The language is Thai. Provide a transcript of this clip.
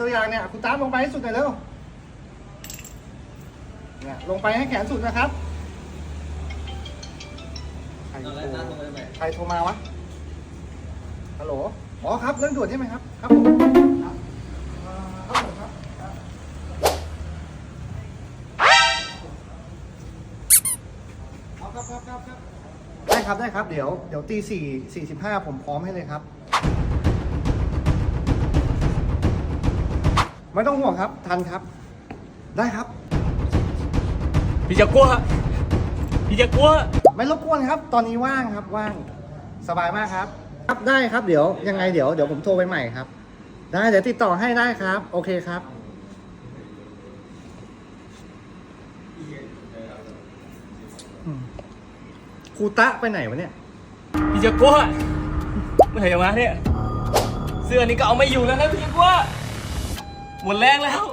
ตัวอย่างเนี่ยคุณตามลงไปให้สุดหน่อยเร็วเนี่ยลงไปให้แขนสุดนะครับใครโทรใครโทรมาวะฮัลโหลอ๋อครับเรื่องด่วนใช่ไหมครับ ครับผมครับครับผมครับเอครับครับครับได้ครับได้ครับเดี๋ยวเดี๋ยวตีสี่สี่สิบห้าผมพร้อมให้เลยครับ ไม่ต้องห่วงครับ ทันครับ ได้ครับ พี่จะกลัว พี่จะกลัว ไม่รบกวนครับ ตอนนี้ว่างครับว่าง สบายมากครับ ครับได้ครับเดี๋ยวยังไงเดี๋ยวเดี๋ยวผมโทรไปใหม่ครับ ได้เดี๋ยวติดต่อให้ได้ครับ โอเคครับอืมครูตะไปไหนวะเนี่ย พี่จะกลัวเมื่อไหร่จะมาเนี่ย เสื้อนี้ก็เอาไม่อยู่แล้วนะพี่จะกลัว หมดแรงแล้ว